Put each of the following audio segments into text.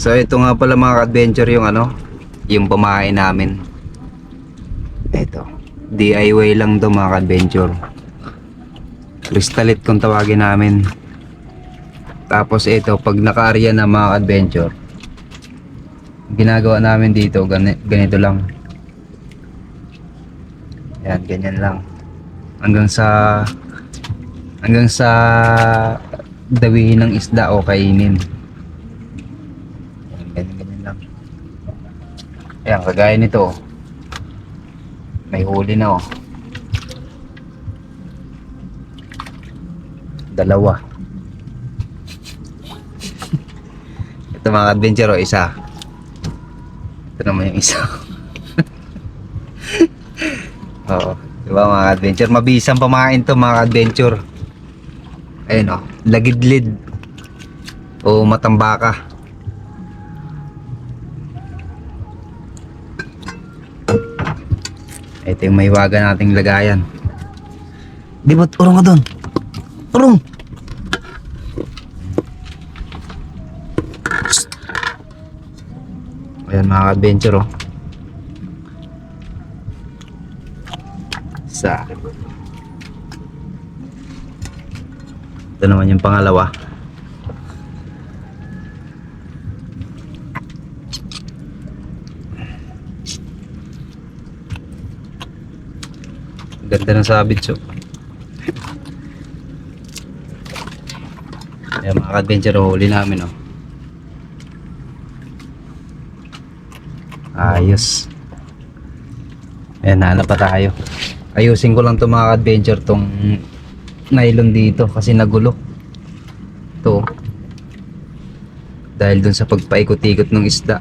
So ito nga pala mga adventure yung ano, yung pamain namin. Ito. DIY lang to mga adventure. Crystalit kung tawagin namin. Tapos ito, pag naka-area na mga adventure, ginagawa namin dito, gani, ganito lang. Yan, ganyan lang. Hanggang sa hanggang sa dawihin ng isda o kainin. Yan, ganyan, ganyan lang. Ayan, kagaya nito. May huli na oh. Dalawa. Ito mga adventure oh, isa. Ito naman yung isa. Oo. Diba mga adventure? Mabisang pamain to mga adventure. Ayun oh. Lagidlid. O matambaka. Ito yung mahiwaga nating lagayan. Di ba? Urong ka doon. Urong! Ayan mga adventure oh. Sa Ito naman yung pangalawa. Ganda ng sabit so. Ayan mga adventure oh, huli namin oh. Ayos. Ayan, nahanap pa tayo. Ayusin ko lang to mga adventure tong nylon dito kasi nagulo. To. Dahil dun sa pagpaikot-ikot ng isda.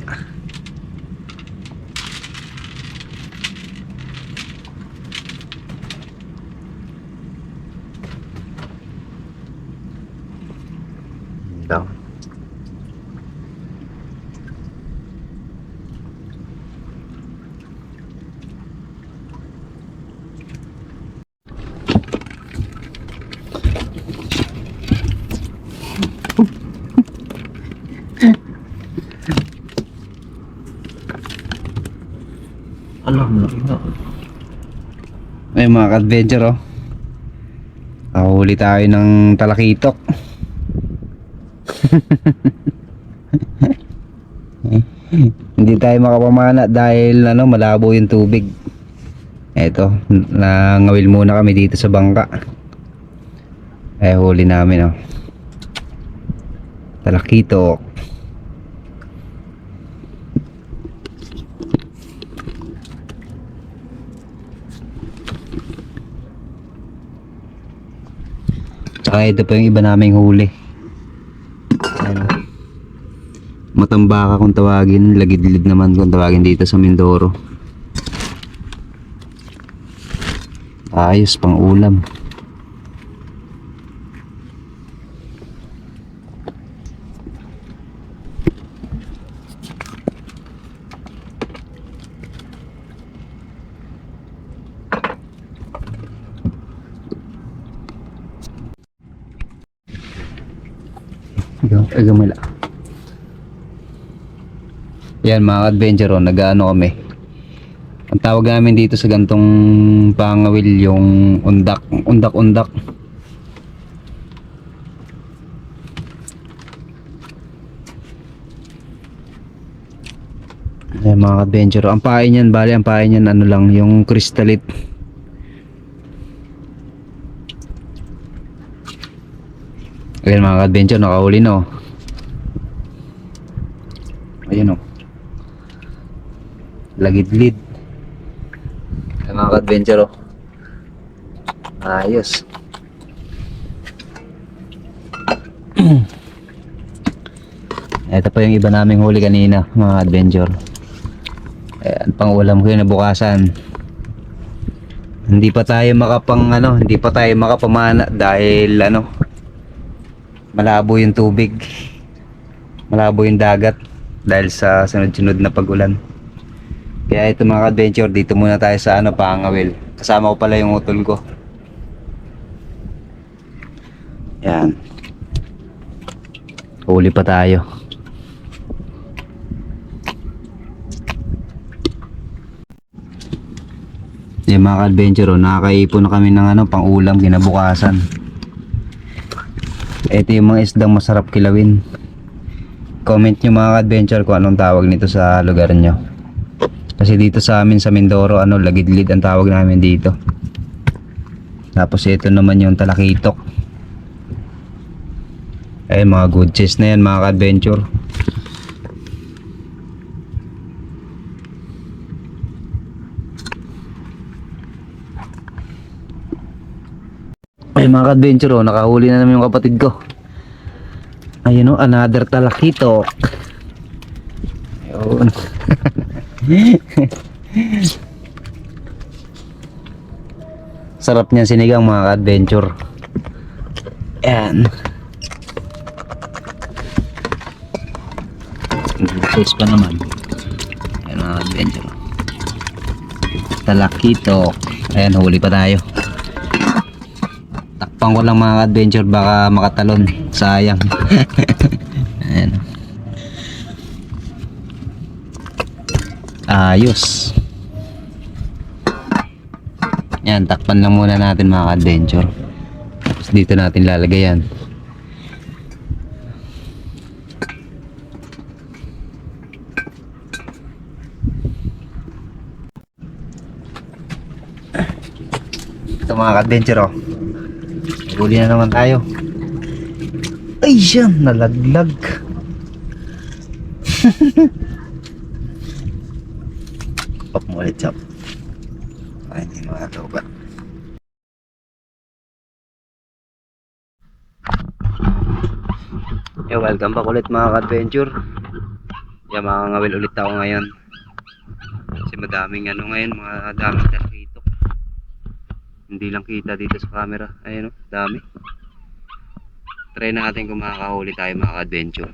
Alam mo na. Ay mga ka-adventure oh. Nakahuli tayo ng talakitok. Hindi tayo makapamana dahil ano malabo yung tubig. Eto, nangawil muna kami dito sa bangka. Eh huli namin oh. Talakitok. Tsaka ito pa yung iba naming huli. Ayan. Matambaka kung tawagin, lagidlid naman kung tawagin dito sa Mindoro. Ayos pang ulam. Agamala. Yan mga adventure oh, nag-ano kami. Ang tawag namin dito sa gantong pangawil yung undak, undak-undak. Yan mga adventure. Ang pain niyan, bali ang pain niyan ano lang, yung crystalite. Ayan mga adventure, nakahuli na oh. Ayun oh. Lagidlid. Ayan mga adventure oh. Ayos. Ito pa yung iba naming huli kanina, mga adventure. Ayan, pang ulam ko yun nabukasan. Hindi pa tayo makapang ano, hindi pa tayo makapamana dahil ano, malabo yung tubig malabo yung dagat dahil sa sunod-sunod na pagulan. Kaya ito mga adventure dito muna tayo sa ano pangawil. Kasama ko pala yung utol ko. Yan. Huli pa tayo. Yung mga adventure oh, nakakaipon na kami ng ano pang ulam kinabukasan. Ito yung mga isdang masarap kilawin. Comment nyo mga ka-adventure kung anong tawag nito sa lugar nyo. Kasi dito sa amin sa Mindoro, ano, lagidlid ang tawag namin dito. Tapos ito naman yung talakitok. Ayun mga good cheese na yan mga ka-adventure. Ay mga ka-adventure oh, nakahuli na naman yung kapatid ko. Ayun oh, another talakitok. Ayun. Sarap niyan sinigang mga ka-adventure. Yan. Sauce pa naman. Ayan mga adventure. Talakitok. Ayan, huli pa tayo. Takpan ko lang mga adventure baka makatalon. Sayang. Ayan. Ayos. Yan, takpan lang muna natin mga adventure. Tapos dito natin lalagay yan. Ito mga ka-adventure oh. Huli na naman tayo. Ay siya, nalaglag. Pop mo ulit, chop. Ay, hindi makakaubat. Yo, welcome back ulit mga ka-adventure. Yan, mga ngawil ulit ako ngayon. Kasi madaming ano ngayon, mga daming talakitok. Hindi lang kita dito sa camera. Ayun o, dami. Try natin kung makakahuli tayo mga ka-adventure.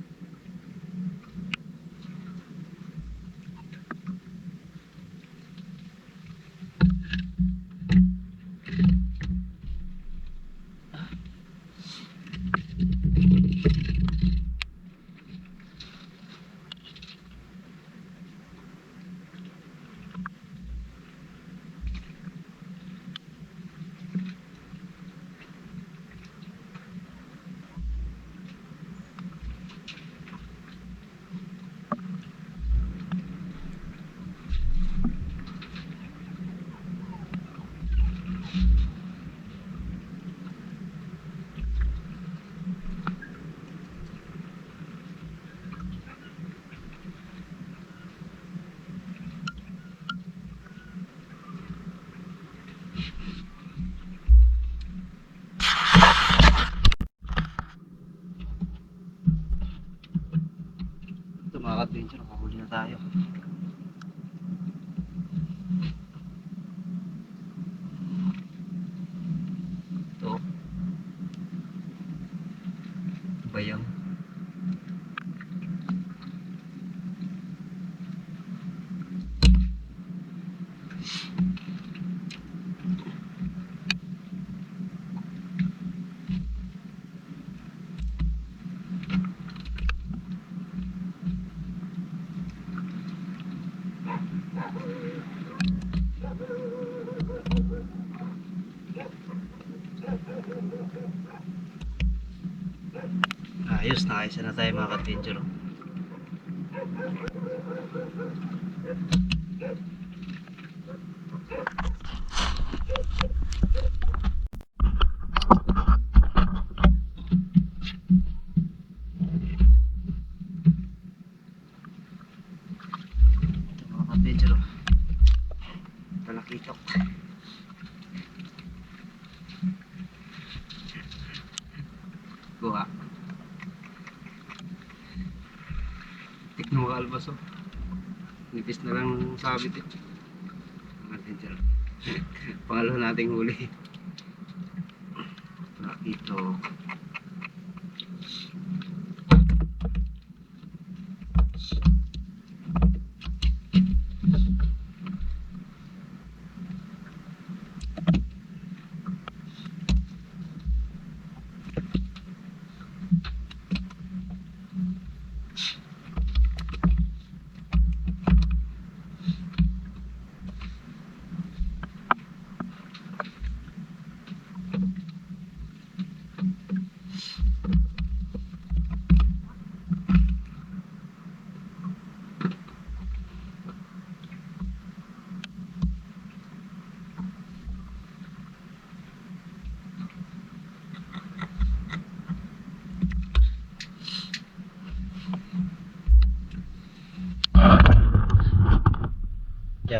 mga ka-adventure, nakahuli na tayo. Ito. Bayang. Ayos, na tayo mga ka-adventure. Ito mga ka-adventure. Talakitok. oh. Nipis na lang sabit eh. Teacher. Pangalawa nating huli. Ito.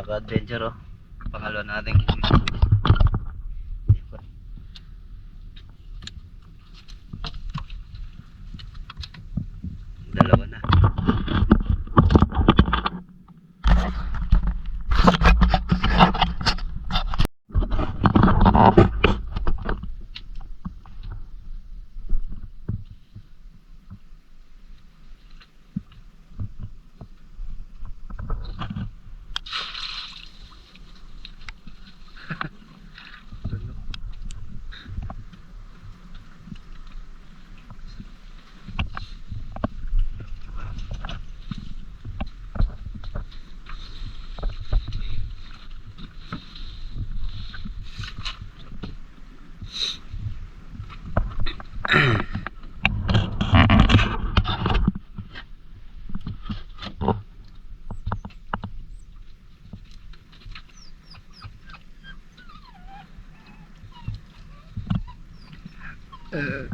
Jack Adventure oh. Pangalawa natin. Dalawa na. Mga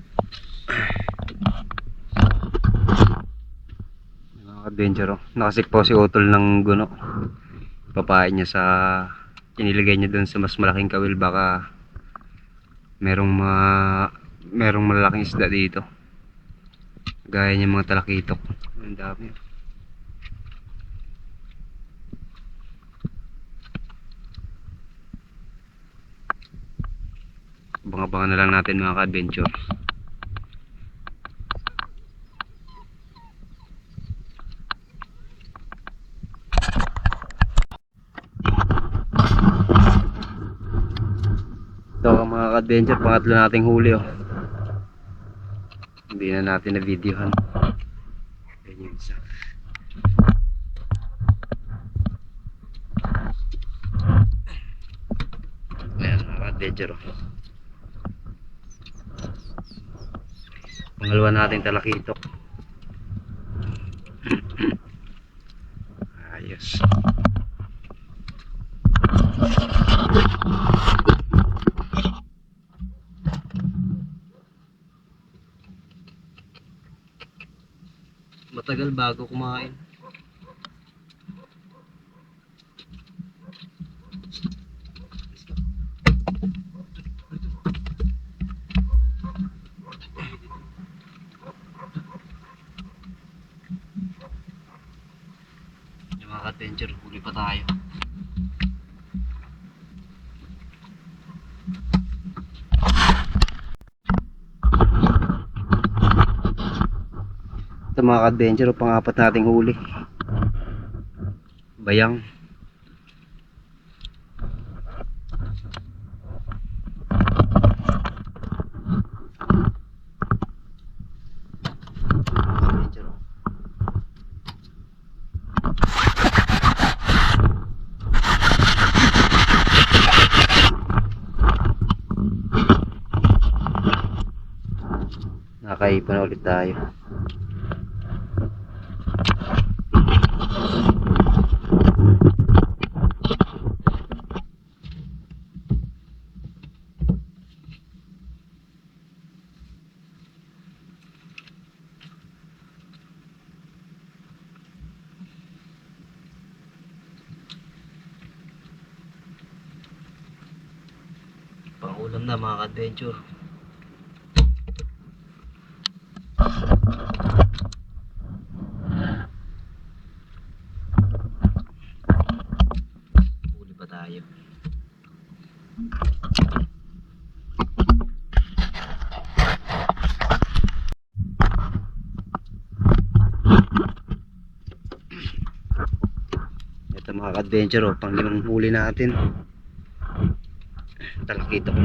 adventure oh. Nakasik po si Utol ng guno. Papain niya sa inilagay niya doon sa mas malaking kawil baka merong mga merong malalaking isda dito. Gaya niya mga talakitok. Ang dami. Abang-abangan na lang natin mga ka-adventure. Ang mga ka-adventure, pangatlo nating huli oh. Hindi na natin na videohan. Ayan yung isa. Ayan mga ka-adventure oh. Pangalawa nating talakitok. Ayos. Matagal bago kumain. Yung mga adventure, huli pa tayo. Ito mga ka-adventure, pang-apat nating huli. Bayang. Adventure. Nakaipan na ulit tayo. Pangulam na mga ka-adventure. Mga ka-adventure oh, pang limang huli natin. Talakita ko